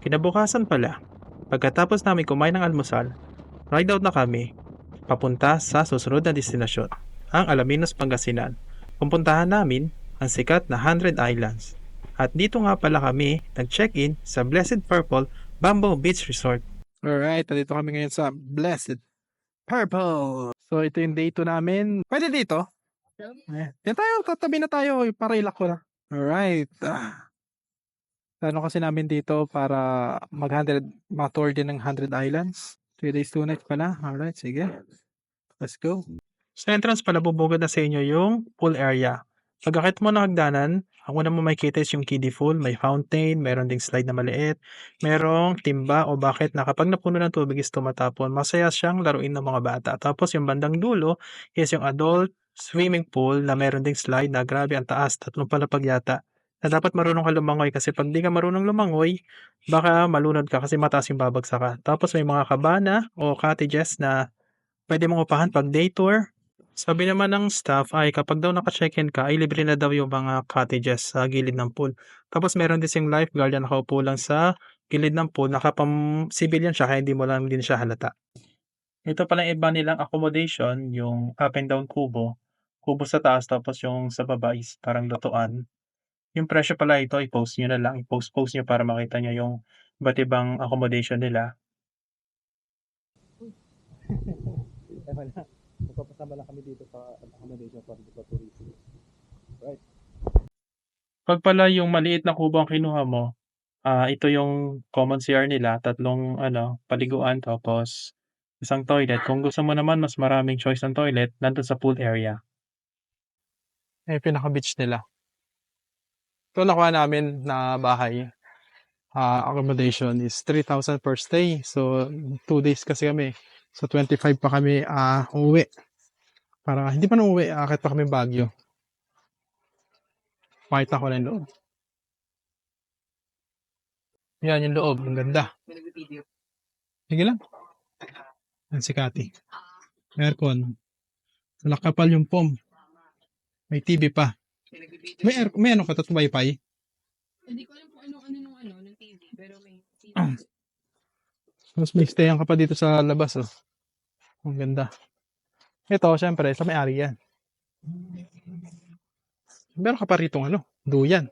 Kinabukasan pala, pagkatapos namin kumain ng almusal, ride out na kami papunta sa susunod na destinasyon, ang Alaminos, Pangasinan. Pupuntahan namin ang sikat na 100 Islands. At dito nga pala kami nag-check-in sa Blessed Purple Bamboo Beach Resort. Alright, nandito kami ngayon sa Blessed Purple. So ito yung day 2 namin. Pwede dito? Ayan. Yan tayo, tatabi na tayo. Para ilak ko na. Alright. Ah. Plano kasi namin dito para mag-100, ma-tour din ng 100 islands. 3 days, 2 nights pala. Alright, sige. Let's go. Sa entrance pala, bubugad na sa inyo yung pool area. Pagkakit mo ng hagdanan, ang una mo makikita is yung kiddie pool. May fountain, meron ding slide na maliit, merong timba o bucket na kapag napuno ng tubig is tumatapon. Masaya siyang laruin ng mga bata. Tapos yung bandang dulo is yung adult swimming pool na meron ding slide na grabe ang taas, tatlong palapag yata na dapat marunong ka lumangoy kasi pag di ka marunong lumangoy, baka malunod ka kasi mataas yung babagsak ka. Tapos may mga kabana o cottages na pwede mong upahan pag day tour. Sabi naman ng staff ay kapag daw naka-check-in ka ay libre na daw yung mga cottages sa gilid ng pool. Tapos meron din siyang lifeguard na nakaupo lang sa gilid ng pool. Nakapam civilian siya kaya hindi mo lang din siya halata. Ito pala iba nilang accommodation, yung up and down kubo. Kubo sa taas tapos yung sa baba is parang lutuan. Yung presyo pala ito i-post niyo na lang, i-post-post niyo para makita niyo yung iba't ibang accommodation nila. Eh wala. Magpapasama lang kami dito sa accommodation para dito sa tourism. Right. Pag pala yung maliit na kubo ang kinuha mo, ah, ito yung common CR nila, tatlong ano, paliguan tapos isang toilet. Kung gusto mo naman mas maraming choice ng toilet, nandun sa pool area. Eh, pinaka-beach nila. Ito nakuha namin na bahay. Ah, accommodation is 3,000 per stay. So, 2 days kasi kami. So, 25 pa kami ah uuwi. Para, hindi pa na uuwi, akit pa kami Baguio. Pakita ko na yung loob. Yan yung loob. Ang ganda. Sige lang. Yan si Kati. Aircon. Nakapal yung pom. May TV pa. May air, may ano ka to, wifi? Hindi ko alam kung ano ano nung ano ng TV, pero may TV. Ah. Mas may stayan ka pa dito sa labas, oh. Ang ganda. Ito, syempre, sa may-ari yan. Meron ka pa rito ano, duyan.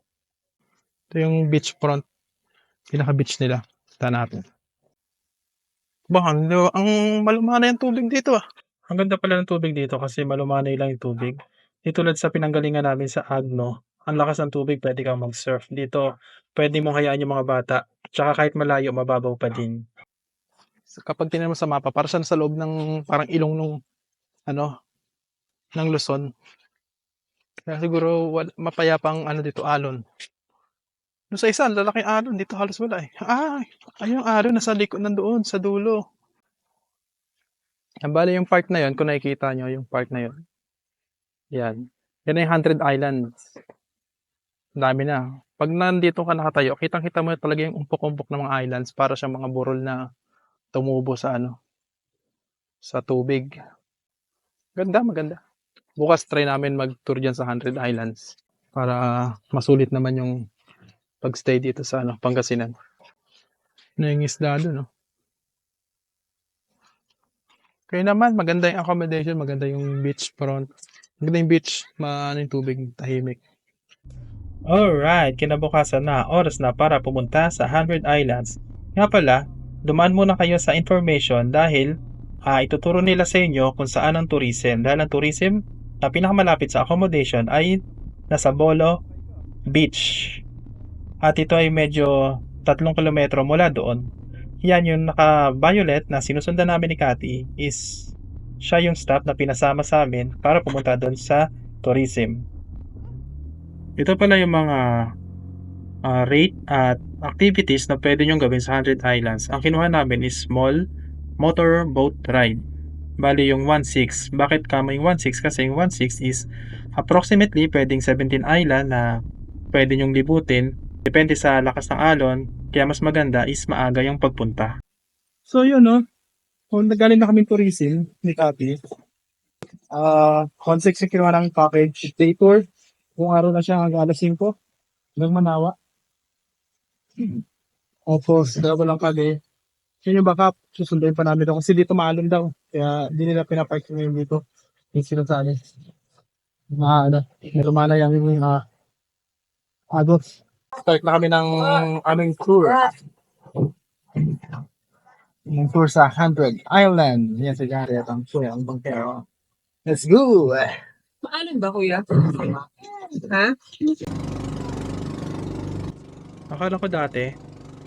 Ito yung beach front. Pinaka-beach nila. Kita natin. Ba, ang, ang malumana yung tubig dito ah. Ang ganda pala ng tubig dito kasi malumanay lang yung tubig. Di tulad sa pinanggalingan namin sa Agno, ang lakas ng tubig, pwede kang mag-surf. Dito, pwede mong hayaan yung mga bata. Tsaka kahit malayo, mababaw pa din. Kapag tinignan mo sa mapa, para siya sa loob ng parang ilong nung ano, ng Luzon. Kaya siguro wal, mapayapang ano dito, alon. Doon sa isa, lalaking alon. Dito halos wala eh. Ah, ayun alon, nasa likod nandoon, sa dulo. Ang bali yung part na yon kung nakikita nyo, yung part na yon Yan. Yan na yung 100 islands. Dami na. Pag nandito ka nakatayo, kitang-kita mo talaga yung umpok-umpok ng mga islands para sa mga burol na tumubo sa ano, sa tubig. Ganda, maganda. Bukas try namin mag-tour dyan sa 100 Islands para masulit naman yung pagstay dito sa ano, Pangasinan. Ano yung isda doon, no? Kaya naman, maganda yung accommodation, maganda yung beach front. Maganda yung beach, maano yung tubig, tahimik. Alright, kinabukasan na, oras na para pumunta sa 100 Islands. Nga pala, dumaan muna kayo sa information dahil ah, ituturo nila sa inyo kung saan ang tourism. Dahil ang tourism na pinakamalapit sa accommodation ay nasa Bolo Beach. At ito ay medyo tatlong kilometro mula doon. Yan yung naka-violet na sinusundan namin ni Cathy is siya yung staff na pinasama sa amin para pumunta doon sa tourism. Ito pala yung mga ah, rate at activities na pwede nyong gawin sa 100 Islands. Ang kinuha namin is small motor boat ride. Bali yung 1.6. Bakit kama yung 1.6? Kasi yung 1.6 is approximately pwedeng 17 island na pwede nyong libutin. Depende sa lakas ng alon. Kaya mas maganda is maaga yung pagpunta. So yun no. Kung nagaling na kami tourism ni Kati, ah, uh, 1.6 yung kinuha ng package day tour. Kung araw na siya hanggang alas 5 hanggang Manawa. Opo, dalawa lang kami. Yun yung backup, susunduin pa namin daw. Kasi dito maalon daw. Kaya di nila pinapark ngayon dito. Yung sinasabi. Mga may lumana yung uh, agos. Start na kami ng aming tour. Yung tour sa 100 Island. Yan si Gary at ang kuya, ang bangkero. Let's go! Maalan ba, kuya? ha? Akala ko dati,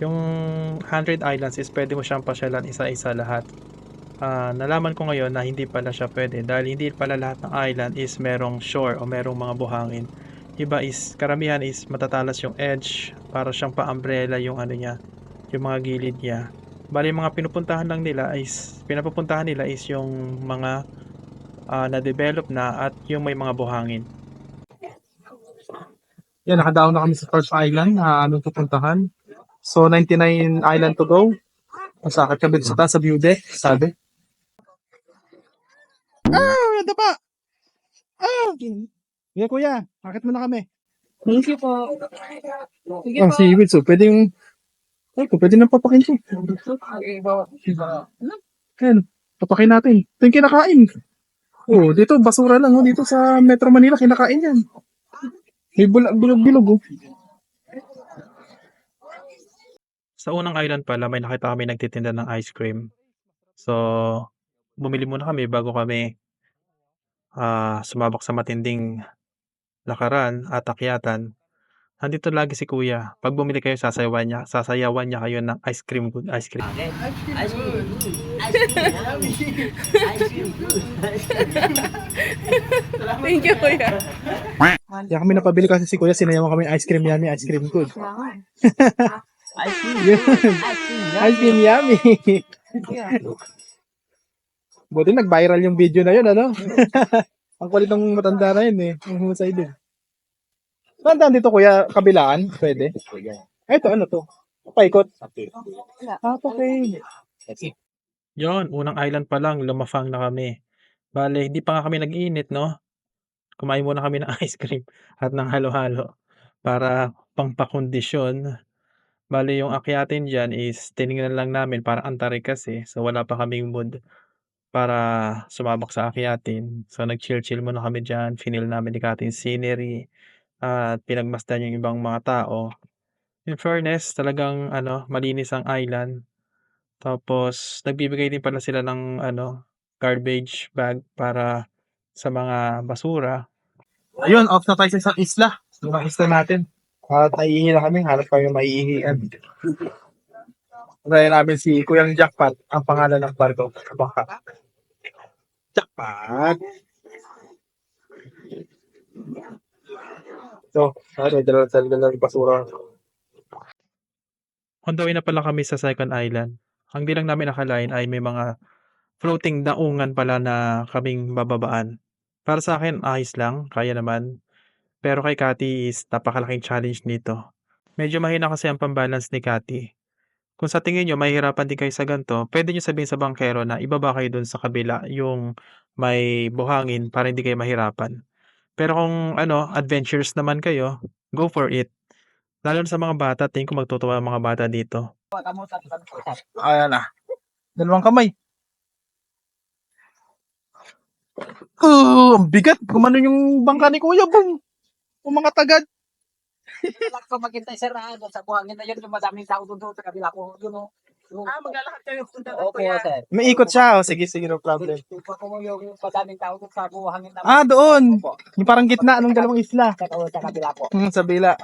yung 100 islands is pwede mo siyang pasyalan isa-isa lahat. Ah, nalaman ko ngayon na hindi pala siya pwede dahil hindi pala lahat ng island is merong shore o merong mga buhangin. Iba is, karamihan is matatalas yung edge para siyang pa-umbrella yung ano niya, yung mga gilid niya. Bali, yung mga pinupuntahan lang nila is, pinapupuntahan nila is yung mga ah, na-develop na at yung may mga buhangin. Yan, nakadaon na kami sa first island na anong pupuntahan. So, 99 island to go. Masakit kami sa taas sa view deck, sabi. Ah, ganda pa! Ah! Sige kuya, akit mo na kami. Thank you po. Sige Ang po. seaweed, so pwede yung... Ay, kung pwede nang papakin bawa. Ayan, papakin natin. Ito yung kinakain. Oh, dito, basura lang. Oh. Dito sa Metro Manila, kinakain yan. May bilog-bilog. Oh. Sa unang island pala, may nakita kami nagtitinda ng ice cream. So, bumili muna kami bago kami ah, sumabak sa matinding lakaran at akyatan. Nandito lagi si kuya. Pag bumili kayo, sasayawan niya, sasayawan niya kayo ng ice cream good ice cream. Ice cream. Ice cream. Ice cream. Thank you, kuya. Kaya kami napabili kasi si Kuya, sinayawan kami ice cream yummy, ice cream good. Ice cream. Ice cream. ice cream yummy. Buti nag-viral yung video na yun, ano? Ang kulit ng matanda na yun eh. Ang husay din. Saan dito kuya? Kabilaan? Pwede. Ito, ano to? Paikot. Ah, okay. Yon, unang island pa lang, lumafang na kami. Bale, hindi pa nga kami nag-init, no? Kumain muna kami ng ice cream at ng halo-halo para pangpakondisyon. Bale, yung akyatin dyan is tinignan lang namin para antaray kasi. So, wala pa kaming mood para sumabak sa akyatin. So, nag-chill-chill muna kami dyan. Finil namin yung ating scenery at pinagmasdan yung ibang mga tao. In fairness, talagang ano, malinis ang island. Tapos, nagbibigay din pala sila ng ano, garbage bag para sa mga basura. Ayun, off na tayo sa isang isla. Mga isla natin. At naiihi na kami. Hanap kami maiihian. Kaya namin si Kuyang Jackpot, ang pangalan ng barko. Baka. Jackpot! So, ano, dalawa talaga ng basura. On the way na pala kami sa second island. Ang di lang namin nakalain ay may mga floating daungan pala na kaming bababaan. Para sa akin, ayos lang, kaya naman. Pero kay Cathy is napakalaking challenge nito. Medyo mahina kasi ang pambalance ni Cathy. Kung sa tingin nyo, mahihirapan din kayo sa ganito, pwede nyo sabihin sa bangkero na ibaba kayo dun sa kabila yung may buhangin para hindi kayo mahirapan. Pero kung ano, adventures naman kayo, go for it. Lalo na sa mga bata, tingin ko magtutuwa ang mga bata dito. Ayan na. Dalawang kamay. Oh, ang bigat. Kumano yung bangka ni Kuya, boom. Yung mga tagad. Wala ko maghintay sir ah, doon sa buhangin na yun, yung madaming tao doon doon sa kabila ko. Yun o. Ah, maglalakad kayo punta Opo, sir. May ikot siya. Oh, sige, sige, no problem. Tupa ko mo yung madaming tao doon sa buhangin na. Ah, doon. Yung parang gitna ng dalawang isla. Sa, sa kabila po. Hmm, sa bila.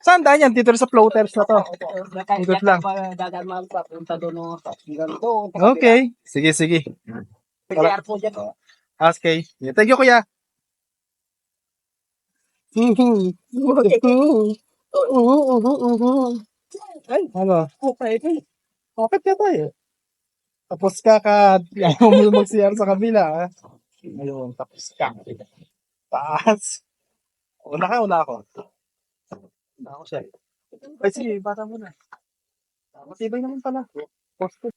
Saan daan yan? Dito sa floaters na to. Ikot yan lang. pa dadalman pa punta doon o. Hanggang doon. Okay. Sige, sige. PCR po dyan o. Okay. Thank you, kuya. Ay, ano? Okay. Okay ka tayo. Tapos ka ka, ayaw mo mag-CR sa kabila, ha? Ayun, tapos ka. Taas. Una ka, una ako. Una ako siya. Ay, sige, bata mo na. Matibay naman pala. Posto.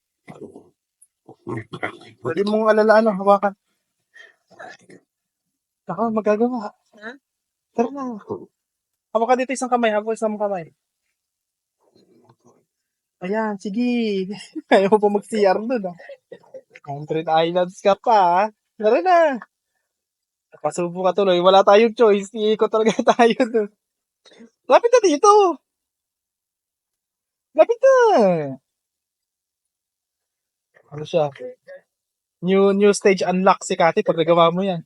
Pwede mong alalaan ang hawakan. Ako, magagawa. Ha? Tara na. Hawak ka dito isang kamay, hawak isang kamay. Ayan, sige. Ayaw mo pa mag-CR doon, ah. Hundred Islands ka pa, ah. Tara na. Pasubo ka tuloy. Wala tayong choice. Iikot talaga tayo doon. Lapit na dito. Lapit na. Ano siya? New new stage unlock si Kati pag nagawa mo yan.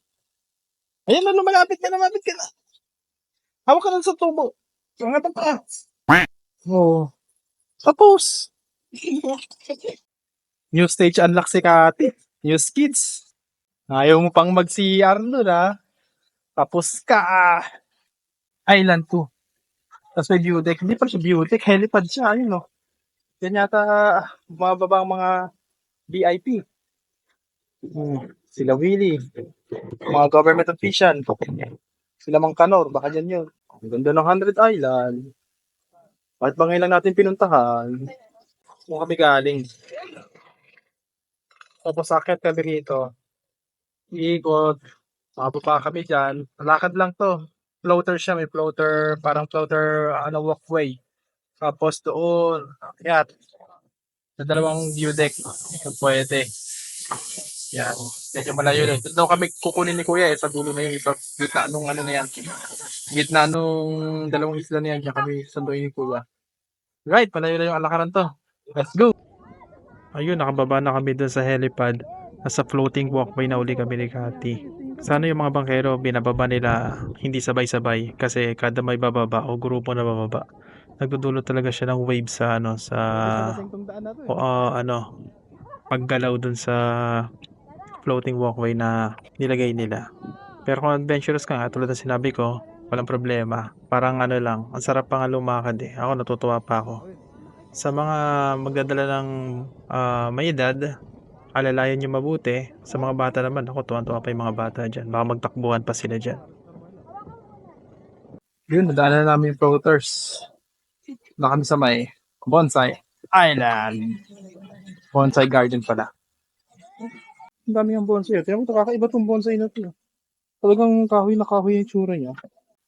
Ayan na, lumalapit ka na, lumapit ka na. Hawak ka lang sa tubo. Ang pa. Oo. Tapos. New stage unlock si Kati. New skits. Ayaw mo pang mag-CR nun, ha? Tapos ka. ah. Island 2. Tapos may view. Hindi pa siya view deck. Helipad siya. Ayun, no? Yan yata mababa ang mga VIP. Hmm. Sila Willie. Mga government official. Sila Mang Kanor. Baka yan yun. Ang ganda ng 100 Island. Ba ngayon lang natin pinuntahan? Kung kami galing. Tapos sakit kami rito. Iikot. Mababa kami dyan. Lakad lang to. Floater siya. May floater. Parang floater ano, walkway. Tapos doon. Akyat. Sa dalawang view deck. Pwede. Yan. Medyo malayo na. Doon daw kami kukunin ni Kuya eh. Sa dulo na yung iba. Gitna nung ano na yan. Gitna nung dalawang isla na yan. Diyan kami sunduin ni Kuya. Right. Malayo na yung alakaran to. Let's go. Ayun, nakababa na kami dun sa helipad. Nasa floating walkway na uli kami ni Kati. Sana yung mga bangkero, binababa nila hindi sabay-sabay kasi kada may bababa o grupo na bababa. Nagdudulot talaga siya ng wave sa ano sa o ah, ano paggalaw dun sa floating walkway na nilagay nila. Pero kung adventurous ka nga, tulad ng sinabi ko, walang problema. Parang ano lang, ang sarap pa nga lumakad eh. Ako natutuwa pa ako. Sa mga magdadala ng ah, may edad, alalayan nyo mabuti. Sa mga bata naman, ako tuwan-tuwa pa yung mga bata dyan. Baka magtakbuhan pa sila dyan. Yun, nadaanan na namin yung floaters. Na kami sa may Bonsai Island. Bonsai Garden pala. Ang dami yung bonsai. Tiyan mo, kakaiba tong bonsai na to. Talagang kahoy na kahoy yung tsura niya.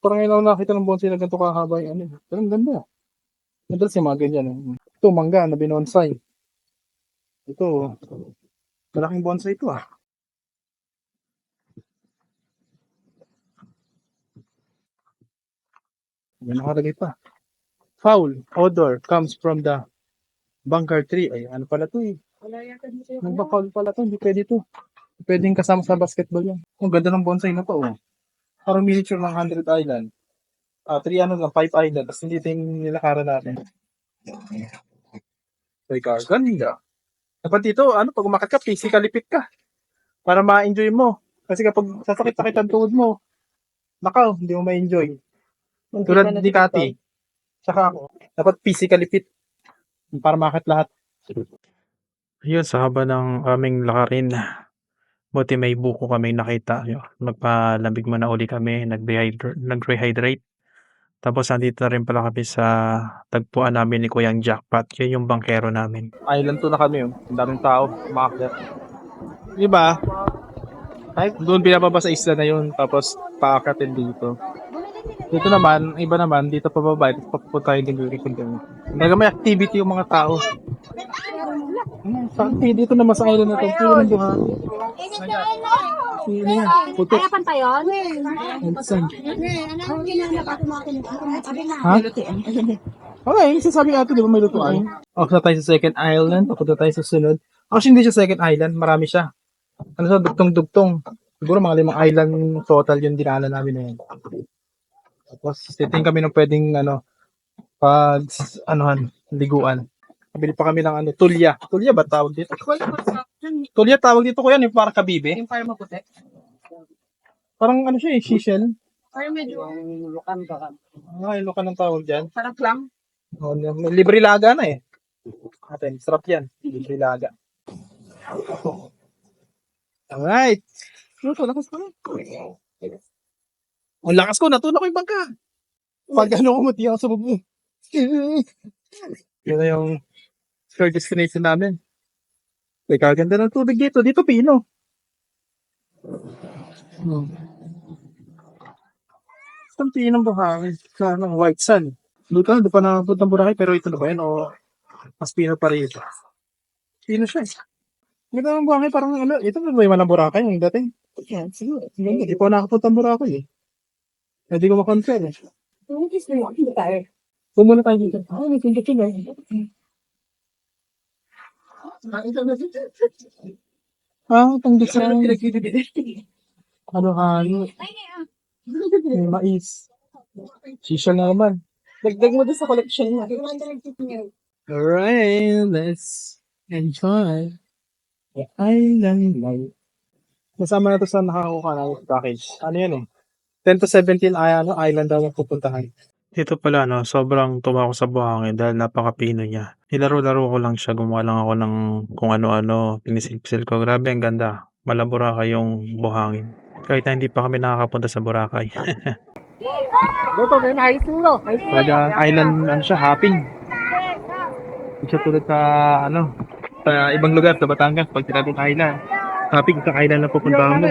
Parang ngayon ako nakita ng bonsai na ganito kahaba yung ano. Pero ang ganda. Madalas yung mga ganyan. eh. Ito, mangga na binonsai. Ito, malaking bonsai ito ah. May nakalagay pa. Foul odor comes from the bunker tree. Ay, ano pala to eh. Ang foul pala to, hindi pwede to. Pwedeng kasama sa basketball yan. Ang ganda ng bonsai na to, oh. Parang miniature ng 100 island. Ah, 3 ano lang, 5 island. Tapos hindi ito yung nilakaran natin. Ay, ganda. Dapat dito, ano, pag umakat ka, physically fit ka. Para ma-enjoy mo. Kasi kapag sasakit-sakit ang tuhod mo, nakaw, hindi mo ma-enjoy. Tulad ni Kati. Tsaka ako. Dapat physically fit. Para makit lahat. Ayun, sa haba ng aming lakarin, buti may buko kami nakita. Yun, Magpalamig muna uli kami, nag-rehydrate. nag-rehydrate. Tapos nandito na rin pala kami sa tagpuan namin ni Kuyang Jackpot. Yun yung bangkero namin. Island to na kami. Oh. Ang daming tao. Makakit. Di ba? Ay, doon pinababa sa isla na yun. Tapos paakatin dito. Dito naman, iba naman, dito pababa. Ito papupunta tayo din dito. Talaga may activity yung mga tao. Hmm, sa dito naman sa island na to. Puro ng buhangin. Ano yan? Puto. Harapan pa yun? Saan? Ano? Ha? Okay, sasabi nga ito, di ba may lutuan? O, sa tayo sa second island, papunta tayo sa sunod. Actually, hindi siya second island, marami siya. Ano sa dugtong-dugtong. Siguro mga limang island total yung dinaanan namin na yun. Tapos, titingin kami ng pwedeng, ano, pag, anuhan, liguan. Kabili pa kami ng ano, tulya. Tulya ba tawag dito? Tulya tawag dito ko yan, yung parang kabibe. Yung parang maputi. Parang ano siya eh, seashell. Parang medyo, Lukan ka. Ah, ilokan ng tawag dyan. parang clam. Oh, may libre laga na eh. Atin, sarap yan. Libre laga. Alright. Luto, lakas ko na. Ang lakas ko, natulak ko yung bangka. Pag ano, kumati ako sa bubo. Yun na yung third destination namin. May kaganda ng tubig dito. Dito, Pino. Hmm. Saan Pino buhangin? Sa ng white sand. Doon ka, doon pa nakapunta ng Boracay, pero ito na ba yan? O Mas pino pa rin ito. Pino siya. eh. Ganda ng buhangin, parang ano, ito ba yung malang Boracay yung dating? Yan, siguro. Hindi, di pa ako nakapunta ng Boracay eh. Hindi ko makonfer eh. Mo, hindi tayo. Dito. Ay, may tindating eh. Ah, itong design. Ano halo? May mais. Shisha na naman. Dagdag mo doon sa collection mo. Alright, let's enjoy island life. Kasama na to sa nakakuha na package. Ano yan eh? 10 to 17 ay, ano, island daw ang pupuntahan. Dito pala no, sobrang tuwa ko sa buhangin dahil napakapino niya. Nilaro-laro ko lang siya, gumawa lang ako ng kung ano-ano, pinisilpsil ko. Grabe, ang ganda. Malabura yung buhangin. Kahit na hindi pa kami nakakapunta sa Boracay. Dito, may high school no? Talaga, island, ano siya, hopping. Hindi siya tulad sa, ano, sa ibang lugar, sa Batangas, pag sinabing island. Hopping sa island na pupuntahan mo.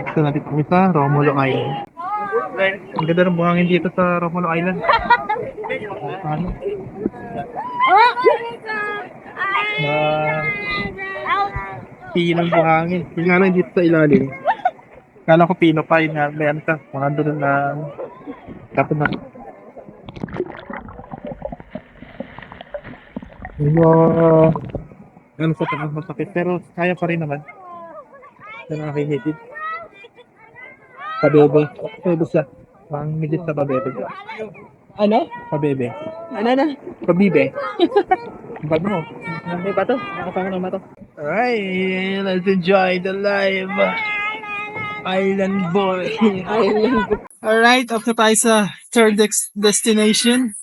Ito natin kami sa Romulo Island. Ang ganda ng buhangin dito sa Romulo Island. Ano? Ah, pinong buhangin. Yung nga dito sa ilalim. Kala ko pino pa yun nga. May ano ka. Mga doon na tapon na. Medyo ano sa takas masakit pero kaya pa rin naman. Yan ang nakikitid. Pabebe. Pabebe siya. Pang midit sa pabebe. Ano? Pabebe. Ano na? Pabibe. Bag mo. May bato? Nakapang ng bato? Alright, let's enjoy the live. Island boy. Alright, up na tayo sa third destination.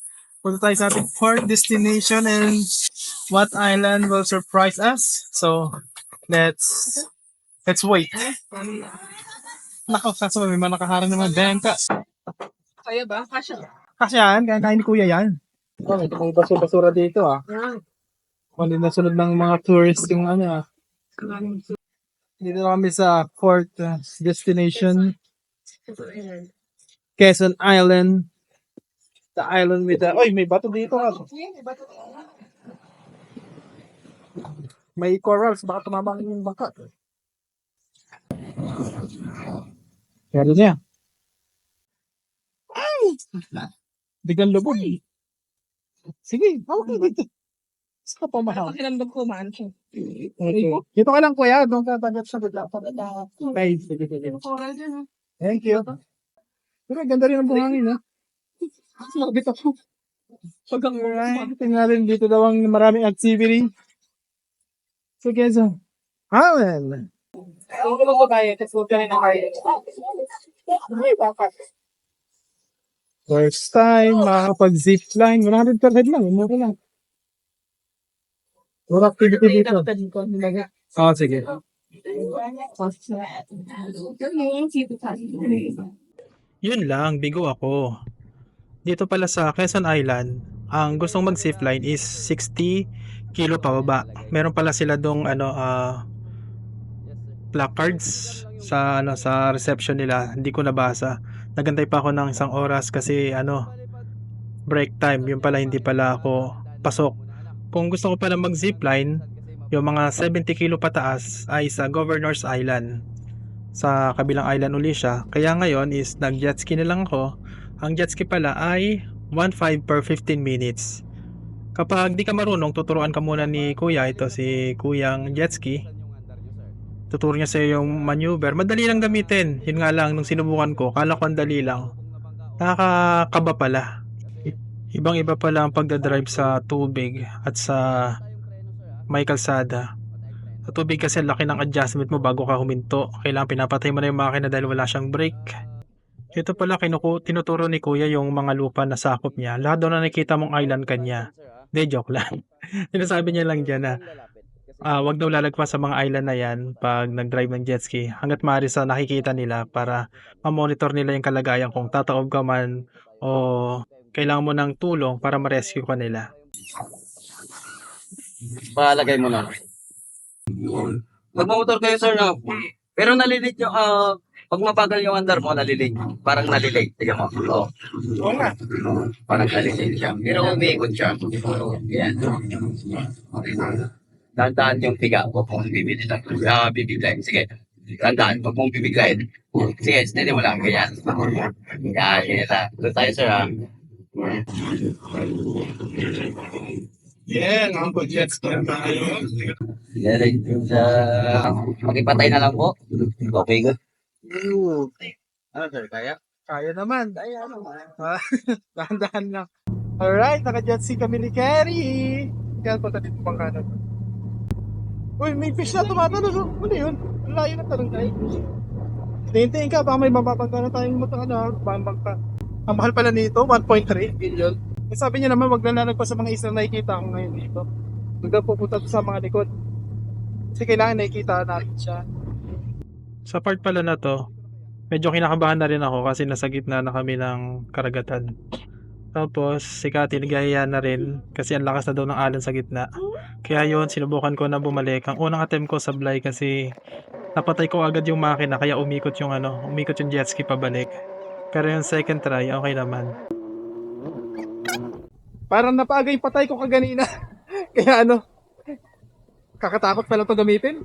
Punta tayo sa ating fourth destination and what island will surprise us. So, let's let's wait. Nako, kaso may mga nakaharang naman. Benta. Kaya ba? Kasha. Kasi yan, kaya kain ni kuya yan. Oh, may may basura-basura dito ah. Kundi na sunod ng mga tourist yung ano ah. Dito na kami sa fourth uh, destination. Quezon Island. The island with the... Oy, may bato dito ah. May corals. Baka tumama yung baka. Pero niya. Ay! Biglang lubog. Sige, okay dito. Sa pamahal. Pakiramdam ko maan siya. Okay. Dito ka lang kuya, doon ka tagat sa bigla. Okay, sige, sige. Coral dyan ha. Thank you. Pero ang ganda rin ang buhangin ha. Nakabit ako. Pag ang Alright, tingnan dito daw ang maraming activity. Sige, so. Amen. Huwag ka magbabayad kasi huwag ka rin ang. First time, makakapag-zipline. 100 per head lang, mura lang. Mura activity dito. Oo, sige. Yun lang, bigo ako. Dito pala sa Quezon Island, ang gustong mag zipline is 60 kilo pababa. Meron pala sila dong ano ah, placards sa ano sa reception nila. Hindi ko nabasa. Nagantay pa ako ng isang oras kasi ano break time. Yung pala hindi pala ako pasok. Kung gusto ko pala mag zipline, yung mga 70 kilo pataas ay sa Governor's Island sa kabilang island uli siya. Kaya ngayon is nag jet ski na lang ako. Ang jet ski pala ay 1.5 per 15 minutes. Kapag di ka marunong, tuturuan ka muna ni kuya. Ito si kuyang jet ski. Tuturo niya sa yung maneuver. Madali lang gamitin. Yun nga lang, nung sinubukan ko, kala ko ang dali lang. Nakakakaba pala. Ibang iba pala ang pagdadrive sa tubig at sa may kalsada. Sa tubig kasi laki ng adjustment mo bago ka huminto. Kailangan pinapatay mo na yung makina dahil wala siyang brake. Ito pala kinuku tinuturo ni kuya yung mga lupa na sakop niya. Lahat daw na nakikita mong island kanya. Hindi, joke lang. Sinasabi niya lang dyan na ah, wag daw lalagpas sa mga island na yan pag nag-drive ng jet ski. Hanggat maaari sa nakikita nila para ma-monitor nila yung kalagayan kung tataob ka man o kailangan mo ng tulong para ma-rescue ka nila. Palagay mo na. Magmamotor kayo sir na. Pero nalilit yung, ah, Pag mabagal yung andar mo, nalilig. Parang nalilig. Tignan mo. Oo. Oo nga. Parang nalilig siya. Pero umiikot siya. Yan. Tandaan yung tiga. Huwag mong bibiglayin. Ah, bibiglayin. Sige. Tandaan. Huwag mong bibiglayin. Sige, steady mo lang. Ganyan. Yan. Yan. Doon tayo, sir, ha? Yeah, ang ski na tayo. Yan. Sa... Pakipatay na lang po. Okay, good. Ano, sir? Kaya? Kaya naman. Ay, ano. Ah, Dahan-dahan lang. Alright, naka-jet ski kami ni Kerry. Kaya punta dito pang kanan. Uy, may fish na tumatalon. oh. Ano yun? Ang layo na talong tayo. Tingin-tingin ka, baka may mababangka na tayong mata ano, bambangka. Ang mahal pala nito, 1.3 billion. Eh, sabi niya naman, wag na pa sa mga isla na nakikita ko ngayon dito. Huwag daw pupunta sa mga likod. Kasi kailangan nakikita natin siya. Sa part pala na to, medyo kinakabahan na rin ako kasi nasa gitna na kami ng karagatan. Tapos, si Kati nagaya na rin kasi ang lakas na daw ng alon sa gitna. Kaya yun, sinubukan ko na bumalik. Ang unang attempt ko sablay kasi napatay ko agad yung makina kaya umikot yung ano, umikot yung jet ski pabalik. Pero yung second try, okay naman. Parang napaaga yung patay ko kaganina. Kaya ano, kakatakot pala ito gamitin.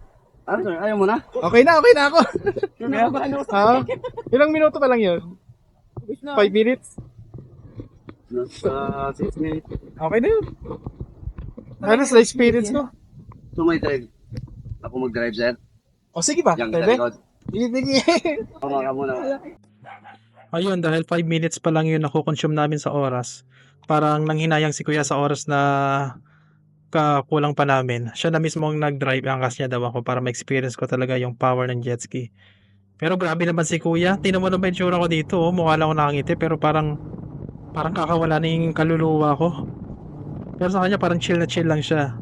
Ano, sir? Ayaw mo na? Okay na, okay na ako. Kaya ba? Ano? Ha? Ilang minuto pa lang yun? 5 minutes? Nasa 6 minutes. Okay na yun. Ano sa experience ko? So, may drive. Ako mag-drive, sir. O sige ba? Sa Pwede? likod. Sige. Tama ka muna. Ayun, dahil 5 minutes pa lang yun nakukonsume namin sa oras. Parang nanghinayang si kuya sa oras na kakulang pa namin. Siya na mismo ang nag-drive, angkas niya daw ako para ma-experience ko talaga yung power ng jet ski. Pero grabe naman si kuya. Tingnan mo naman yung tsura ko dito. Oh. Mukha lang ako nakangiti pero parang parang kakawala na yung kaluluwa ko. Pero sa kanya parang chill na chill lang siya.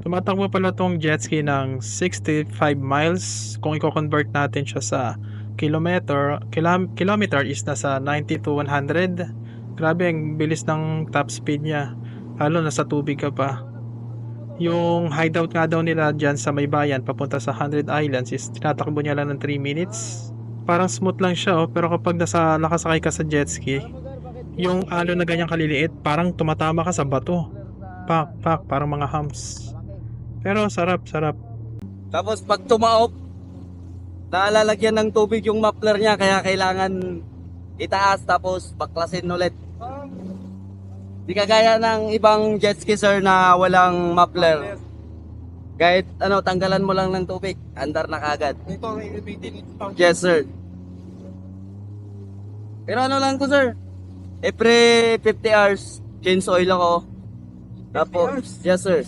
Tumatakbo pala tong jet ski ng 65 miles. Kung i-convert natin siya sa kilometer, kilam, kilometer is nasa 90 to 100. Grabe ang bilis ng top speed niya. Halo nasa tubig ka pa. Yung hideout nga daw nila dyan sa may bayan papunta sa 100 Islands is tinatakbo niya lang ng 3 minutes. Parang smooth lang siya oh, pero kapag nasa nakasakay ka sa jet ski, yung alon na ganyang kaliliit, parang tumatama ka sa bato. Pak, pak, parang mga humps. Pero sarap, sarap. Tapos pag tumaop, nalalagyan ng tubig yung muffler niya kaya kailangan itaas tapos baklasin ulit. Di kagaya ng ibang jet ski sir na walang muffler. Kahit ano, tanggalan mo lang ng tubig, andar na kagad. Ito elevated ito. Yes sir. Pero ano lang ko sir, every 50 hours, change oil ako. Tapos, yes sir.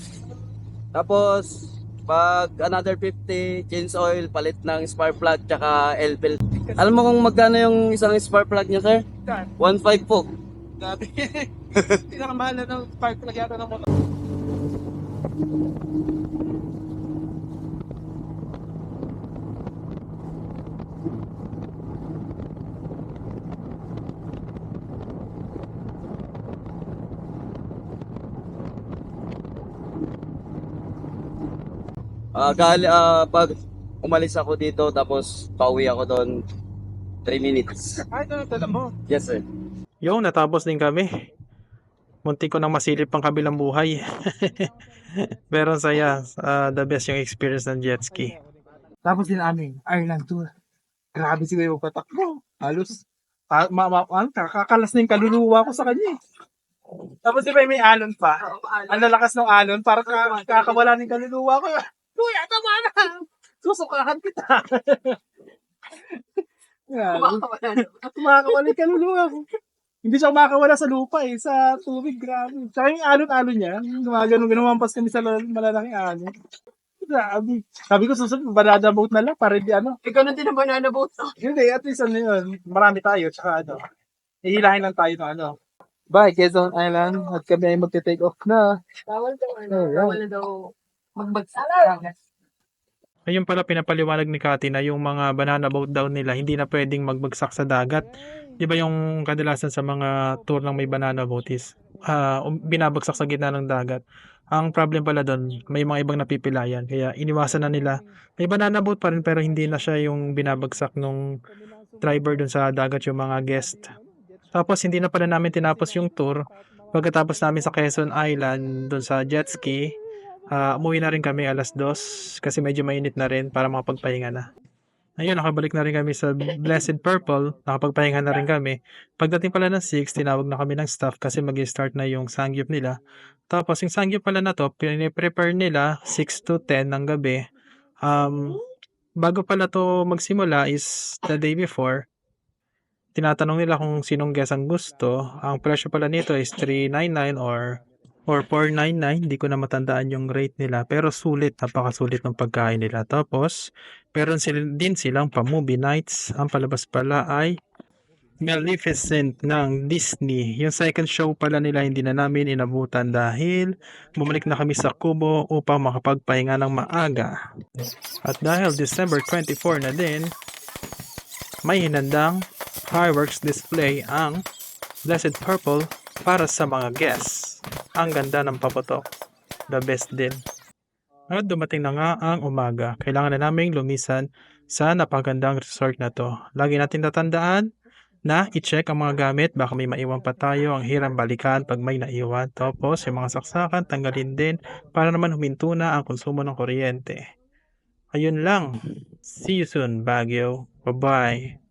Tapos, pag another 50, change oil, palit ng spark plug, tsaka L-belt. Alam mo kung magkano yung isang spark plug niya, sir? 1.5 po. Grabe. Pinakamahal na ng spark plug yata ng motor. Ah, gali, ah, pag umalis ako dito, tapos pauwi ako doon, 3 minutes. Ay, ito na mo. Yes, sir. Yung natapos din kami. Muntik ko nang masilip ang kabilang buhay. Pero saya, ah, the best yung experience ng jet ski. Tapos din aming Ireland tour. Grabe si Kuya magpatakbo. Halos, pa, ma, ma, ano, kakakalas na yung kaluluwa ko sa kanya eh. Tapos di ba may alon pa? Ang lalakas ng alon, para ka, kakawala ng kaluluwa ko. Kuya, tama na! Susukahan kita! Yan. Kumakawala yung kaluluwa ko. Hindi siya kumakawala sa lupa eh, sa tubig, grabe. Tsaka yung alon-alon niya, gumagano, ginawampas kami sa lal- malalaking alon. Grabe. Sabi ko, susunod, banana boat na lang para hindi ano. Ikaw na din ang banana boat. Hindi, at least ano yun, marami tayo, tsaka ano, ihilahin lang tayo ng ano. Bye, Quezon Island, at kami ay magte-take off na. Bawal daw ano. Bawal na daw magbagsak. Ayun pala pinapaliwanag ni Kati na yung mga banana boat daw nila hindi na pwedeng magbagsak sa dagat. Di ba yung kadalasan sa mga tour ng may banana boat is ah, um, binabagsak sa gitna ng dagat. Ang problem pala doon, may mga ibang napipilayan kaya iniwasan na nila. May banana boat pa rin pero hindi na siya yung binabagsak nung driver doon sa dagat yung mga guest. Tapos hindi na pala namin tinapos yung tour. Pagkatapos namin sa Quezon Island doon sa jet ski, ah, umuwi na rin kami alas dos kasi medyo mainit na rin para makapagpahinga na. Ayun, nakabalik na rin kami sa Blessed Purple. Nakapagpahinga na rin kami. Pagdating pala ng 6, tinawag na kami ng staff kasi mag start na yung sangyup nila. Tapos yung sangyup pala na to, prepare nila 6 to 10 ng gabi. Um, bago pala to magsimula is the day before, tinatanong nila kung sinong guest ang gusto. Ang presyo pala nito is 399 or or 499. Hindi ko na matandaan yung rate nila. Pero sulit, napakasulit ng pagkain nila. Tapos, meron sila, din silang pa-movie nights. Ang palabas pala ay Maleficent ng Disney. Yung second show pala nila hindi na namin inabutan dahil bumalik na kami sa Kubo upang makapagpahinga ng maaga. At dahil December 24 na din, may hinandang fireworks display ang Blessed Purple para sa mga guests. Ang ganda ng paputok. The best din. At dumating na nga ang umaga. Kailangan na naming lumisan sa napagandang resort na to. Lagi natin tatandaan na i-check ang mga gamit. Baka may maiwan pa tayo. Ang hirang balikan pag may naiwan. Tapos yung mga saksakan tanggalin din para naman huminto na ang konsumo ng kuryente. Ayun lang. See you soon, Baguio. Bye-bye.